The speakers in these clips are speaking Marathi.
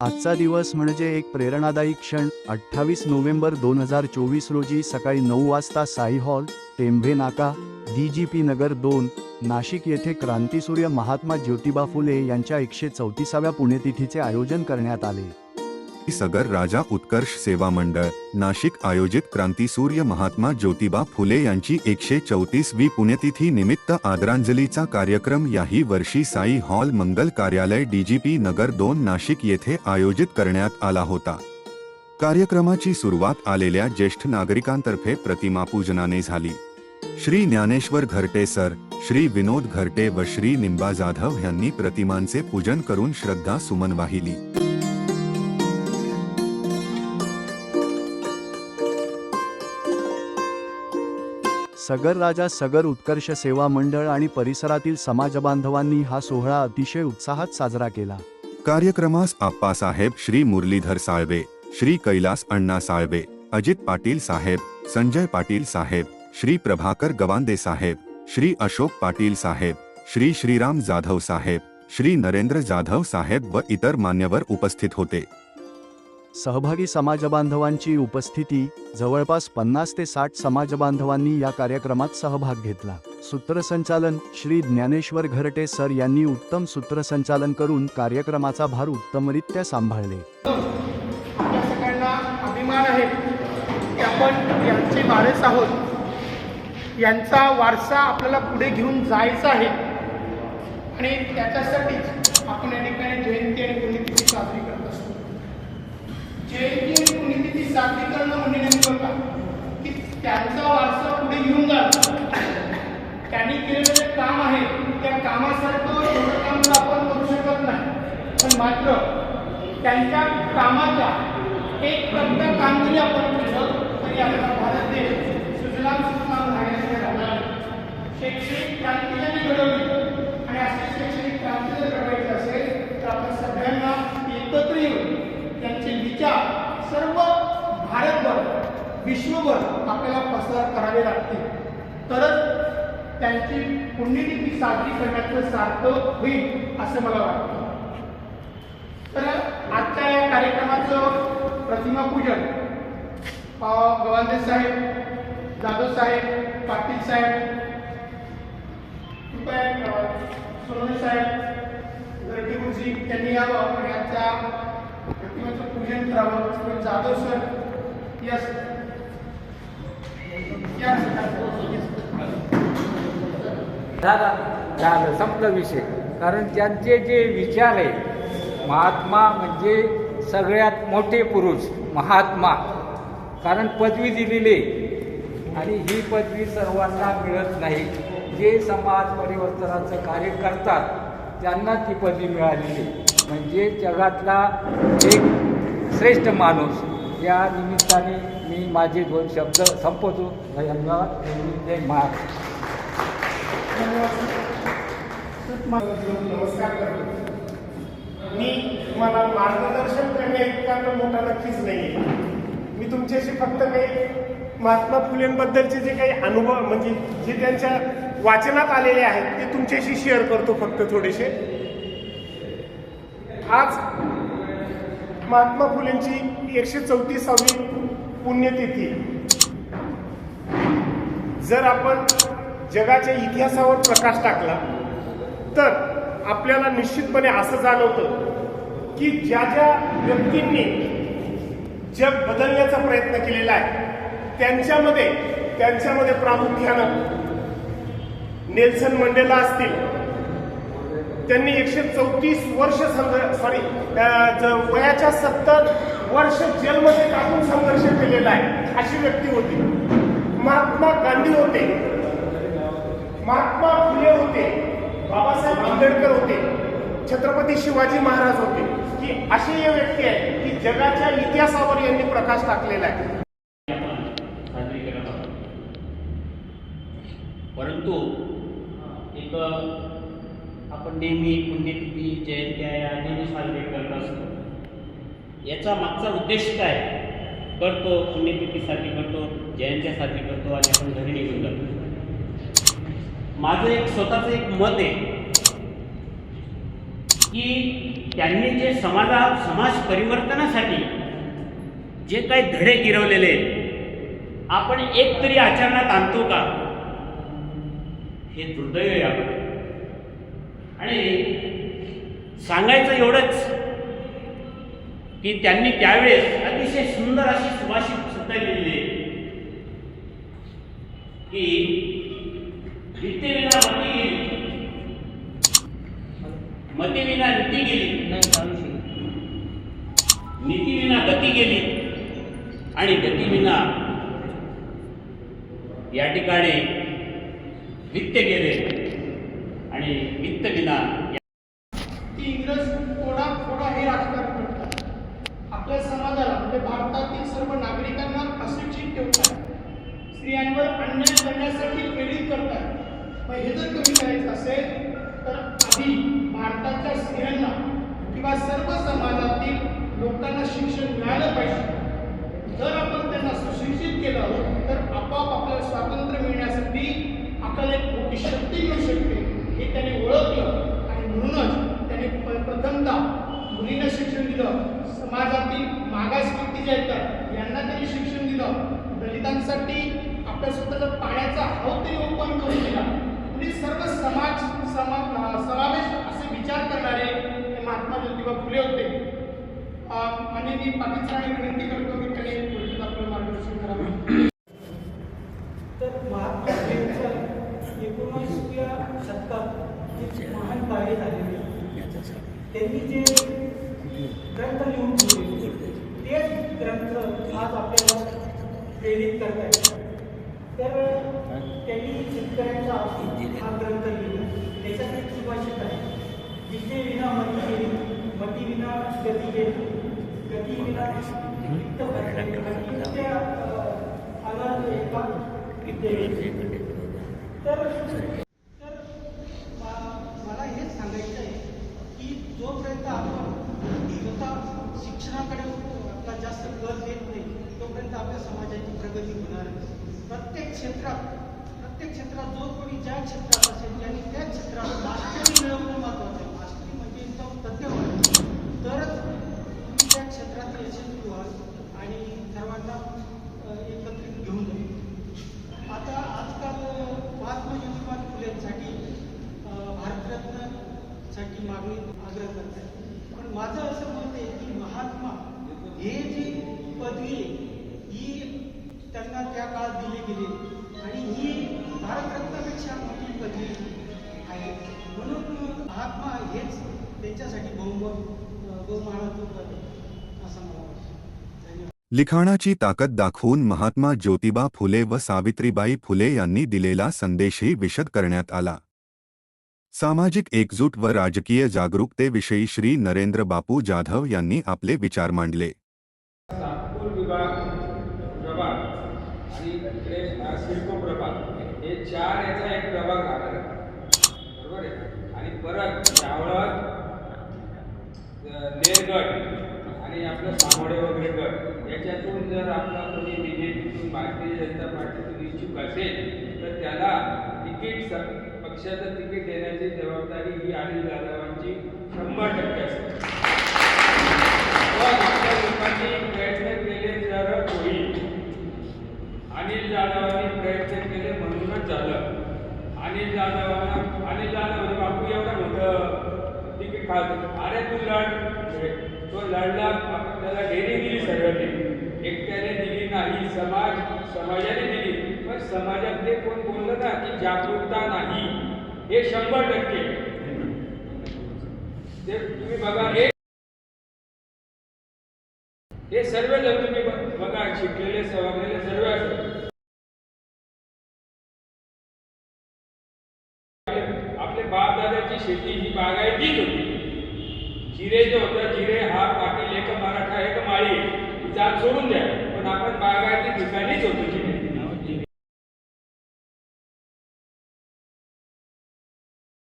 आजचा दिवस म्हणजे एक प्रेरणादायी क्षण. अठ्ठावीस नोव्हेंबर दोन हजार चोवीस रोजी सकाळी नऊ वाजता साई हॉल टेंभे नाका डी जी पी नगर दोन नाशिक येथे क्रांतीसूर्य महात्मा ज्योतिबा फुले यांच्या एकशे चौतीसाव्या पुण्यतिथीचे आयोजन करण्यात आले. सगर राजा उत्कर्ष सेवा मंडळ नाशिक आयोजित क्रांतीसूर्य महात्मा ज्योतिबा फुले यांची एकशे चौतीसवी पुण्यतिथी निमित्त आदरांजलीचा कार्यक्रम याही वर्षी साई हॉल मंगल कार्यालय डीजीपी नगर दोन नाशिक येथे आयोजित करण्यात आला होता. कार्यक्रमाची सुरुवात आलेल्या ज्येष्ठ नागरिकांतर्फे प्रतिमापूजनाने झाली. श्री ज्ञानेश्वर घरटे सर श्री विनोद घरटे व श्री निंबा जाधव यांनी प्रतिमांचे पूजन करून श्रद्धा सुमन वाहिली. सगर राजा सगर उत्कर्ष सेवा मंडळ आणि परिसरातील समाजबांधवांनी हा सोहळा अतिशय उत्साहात साजरा केला. कार्यक्रमास आप्पासाहेब श्री मुरलीधर साळवे श्री कैलास अण्णा साळवे अजित पाटील साहेब संजय पाटील साहेब श्री प्रभाकर गवांदे साहेब श्री अशोक पाटील साहेब श्री श्रीराम जाधव साहेब श्री नरेंद्र जाधव साहेब व इतर मान्यवर उपस्थित होते. सहभागी समाजबांधवांची उपस्थिती जवळपास पन्नास ते साठ समाजबांधवांनी या कार्यक्रमात सहभाग घेतला. सूत्रसंचालन श्री ज्ञानेश्वर घरटे सर यांनी उत्तम सूत्रसंचालन करून कार्यक्रमाचा भार उत्तमरित्या सांभाळले. सगळ्यांना अभिमान आहे की आपण यांचे वारस आहोत. यांचा वारसा आपल्याला पुढे घेऊन जायचा आहे. आणि त्याच्यासाठीच आपण या ठिकाणी जयंती आणि पुण्यतिथी साजरी करत असतो जयंती आणि पुण्यतिथी साजरी करणं म्हणजे नेमकं का की त्यांचा वारसा पुढे घेऊन जातो त्यांनी केलेलं जे काम आहे त्या कामासारखं एवढं काम तर आपण करू शकत नाही. पण मात्र त्यांच्या कामाचा एक टक्का कामगिरी आपण केलं तरी आपला भारत देश सुजलाम सुफलाम राहण्याचे राहणार. शैक्षणिक क्रांती ज्यांनी घडवली आणि अशी शैक्षणिक क्रांती जर घडवायची असेल तर आपण सगळ्यांना एकत्र येऊन त्यांचे विचार सर्व भारतभर विश्वभर आपल्याला पसार करावे लागतील. तरच त्यांची पुण्यतिथी साजरी करण्याचं सार्थक होईल असं मला वाटतं. तर आजच्या या कार्यक्रमाचं प्रतिमा पूजन गवांदे साहेब जाधव साहेब पाटील साहेब कृपया सोनवणे साहेब गर्दी गुरुजी त्यांनी यावं आणि आजच्या प्रतिमेचं पूजन करावं. जाधव सर यस झाला झालं संपलं विषय कारण त्यांचे जे विचार आहे महात्मा म्हणजे सगळ्यात मोठे पुरुष महात्मा कारण पदवी दिलेली आहे. आणि ही पदवी सर्वांना मिळत नाही जे समाज परिवर्तनाचं कार्य करतात त्यांना ती पदवी मिळालेली आहे. म्हणजे जगातला एक श्रेष्ठ माणूस या निमित्ताने माझे दोन शब्द संपवतो. धन्यवाद जय नमस्कार मी तुम्हाला मार्गदर्शन करणे इतका तर मोठा नक्कीच नाही मी तुमच्याशी फक्त काही महात्मा फुलेंबद्दलचे जे काही अनुभव म्हणजे जे त्यांच्या वाचनात आलेले आहेत ते तुमच्याशी शेअर करतो फक्त थोडेसे. आज महात्मा फुलेंची एकशे चौतीसावी पुण्यतिथी. जर आपण जगाच्या इतिहासावर प्रकाश टाकला तर आपल्याला निश्चितपणे असं जाणवतं की ज्या ज्या व्यक्तींनी जग बदलण्याचा प्रयत्न केलेला आहे त्यांच्यामध्ये त्यांच्यामध्ये प्रामुख्यानं नेल्सन मंडेला असतील. त्यांनी एकशे चौतीस वर्ष संघ सॉरी वयाच्या सत्तर वर्ष जेलमध्ये टाकून संघर्ष केलेला आहे. अशी व्यक्ती होती. महात्मा गांधी होते. महात्मा फुले होते. बाबासाहेब आंबेडकर होते. छत्रपती शिवाजी महाराज होते. की अशी हे व्यक्ती आहे की जगाच्या इतिहासावर यांनी प्रकाश टाकलेला आहे. परंतु एक आपण नेहमी पुण्यतिथी जयंत्या या नेहमी साजरी करत असतो. याचा मागचा उद्देश काय? करतो पुण्यतिथीसाठी करतो जयंत्या करतो आणि आपण घरी निघून जातो. माझं एक स्वतःचं एक मत आहे की त्यांनी जे समाजा समाज परिवर्तनासाठी जे काही धडे गिरवलेले आपण एक तरी आचरणात आणतो का? हे दुर्दैव आहे आपण आणि सांगायचं एवढंच की त्यांनी त्यावेळेस अतिशय सुंदर अशी सुभाषित सुद्धा लिहिली. की विद्येविना मती गेली. मतीविना नीती गेली. नीतीविना गती गेली. आणि गतीविना या ठिकाणी वित्त गेले. आणि वित्त विना की इंग्रज थोडा थोडा हे राजकारण करतात आपल्या समाजाला म्हणजे भारतातील सर्व नागरिकांना अशिक्षित ठेवतात स्त्रियांवर अन्याय करण्यासाठी प्रेरित करतात. मग हे जर कमी करायचं असेल तर आधी भारताच्या स्त्रियांना किंवा सर्व समाजातील लोकांना शिक्षण मिळालं पाहिजे. जर आपण त्यांना सुशिक्षित केलं तर आपोआप आपल्याला स्वातंत्र्य मिळण्यासाठी आपल्याला एक मोठी शक्ती मिळू शकते. हे त्याने ओळखलं आणि म्हणूनच त्याने प- मुलींना शिक्षण दिलं. समाजातील मागास व्यक्ती जे आहेत यांना त्यांनी शिक्षण दिलं. दलितांसाठी आपल्या स्वतःचा पाण्याचा हाव तरी ओपन करून दिला. म्हणजे सर्व समाज समा समावेश असे विचार करणारे हे महात्मा ज्योतिबा फुले होते. म्हणजे आणि मी पाकिस्तानी विनंती करतो की त्यांनी गोष्टीत आपलं मार्गदर्शन करावं तर महात्मा फुलेंचं एकोणीसव्या शतकात एक महान कार्य झालेले. त्यांनी जे ग्रंथ लिहून ठेवले तेच ग्रंथ आज आपल्याला प्रेरित करत आहेत तर त्यांनी शेतकऱ्यांचा हा ग्रंथ लिहिला. त्याच्यात एक सुभाषित आहे. विद्ये विना मती गेली मती विना गती गेली गती विना वित्त अं, अनाथ एका. तर तर मा- मला हेच सांगायचं आहे की जोपर्यंत आपण स्वतः शिक्षणाकडे आपला जास्त कल देत नाही तोपर्यंत आपल्या समाजाची प्रगती होणार नाही प्रत्येक क्षेत्रात प्रत्येक क्षेत्रात जो कोणी ज्या क्षेत्रात असेल त्यांनी त्या क्षेत्रात वास्तविक महात्मा हेच त्यांच्यासाठी असं मला लिखाणाची ताकद दाखवून महात्मा ज्योतिबा फुले व सावित्रीबाई फुले यांनी दिलेला संदेशही विशद करण्यात आला. सामाजिक एकजूट व राजकीय जागरूकतेविषयी श्री नरेंद्र बापू जाधव यांनी आपले विचार मांडले. नागपूर विभाग प्रभाग आणि हे चार याचा एक प्रभाग राहणार आहे बरोबर आहे आणि परत यावळात आणि आपलं सामोडे वगैरे गट याच्यातून जर आपला कोणी बी जे पीतून भारतीय जनता पार्टीतून इच्छुक असेल तर त्याला तिकीट स- पक्षाचं तिकीट देण्याची जबाबदारी ही अनिल जाधवांची शंभर टक्के असते लोकांनी प्रयत्न केले जर होईल. अनिल जाधवांनी प्रयत्न केले म्हणूनच झालं. अनिल जाधवांना आणि जाधव म्हणजे बापू एवढं मोठं तिकीट खात अरे तू लढ. म्हणजे तो लढला त्याला डेअरिंग दिली सर्वांनी एकट्याने दिली नाही समाज समाजाने दिली. पण समाजातले कोण बोललं ना की जागरूकता नाही हे शंभर टक्के. ते तुम्ही बघा हे हे सर्व आपले- बाप दादाची शेती ही बागायतीच होती. जिरे जे होता जिरे हा पाटील एक मराठा एक माळी जात सोडून द्या. पण आपण बागायती ठिकाणीच होतो जिरे.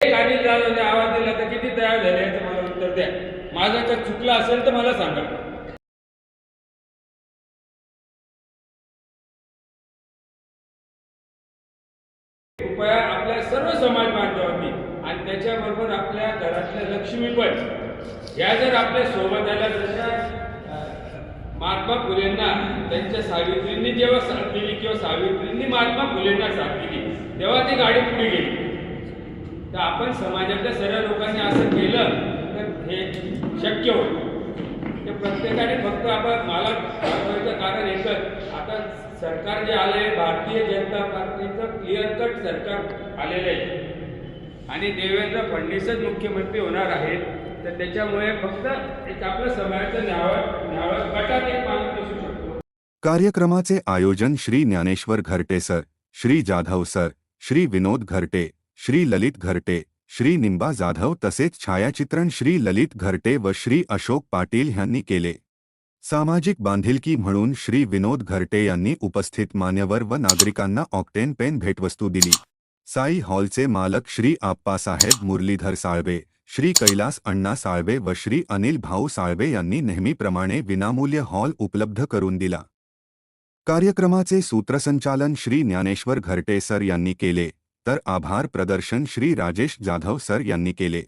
एक अनिल आवाज दिला तर किती तयार झाले याचं मला उत्तर द्या. माझं जर चुकलं असेल तर मला सांगा कृपया आपल्या सर्व समाज बांधवांनी आणि त्याच्याबरोबर आपल्या घरातल्या लक्ष्मी पण या जर आपल्यासोबत जशा महात्मा फुलेंना त्यांच्या सावित्रींनी जेव्हा साथ दिली किंवा सावित्रींनी महात्मा फुलेंना साथ दिली तेव्हा ती गाडी पुढे गेली. तर आपण समाजातल्या सर्व लोकांनी असं केलं तर हे शक्य होईल. ते प्रत्येकाने फक्त आपण मला दाखवायचं कारण एकच आता सरकार जे आलं आहे भारतीय जनता पार्टीचं क्लिअर कट सरकार आलेलं आहे. आणि देवेंद्र फडणवीसच मुख्यमंत्री होणार आहेत. तर त्याच्यामुळे फक्त एक आपलं समाजाचं गटात एक माणूस असू शकतो. कार्यक्रमाचे आयोजन श्री ज्ञानेश्वर घरटे सर श्री जाधव सर श्री विनोद घरटे श्री ललित घरटे श्री निंबा जाधव तसेच छायाचित्रण श्री ललित घरटे व श्री अशोक पाटील यांनी केले. सामाजिक बांधिलकी म्हणून श्री विनोद घरटे यांनी उपस्थित मान्यवर व नागरिकांना ऑक्टेन पेन भेटवस्तू दिली. साई हॉलचे मालक श्री आप्पासाहेब मुरलीधर साळवे श्री कैलास अण्णा साळवे व श्री अनिल भाऊ साळवे यांनी नेहमीप्रमाणे विनामूल्य हॉल उपलब्ध करून दिला. कार्यक्रमाचे सूत्रसंचालन श्री ज्ञानेश्वर घरटे सर यांनी केले तर आभार प्रदर्शन श्री राजेश जाधव सर यांनी केले.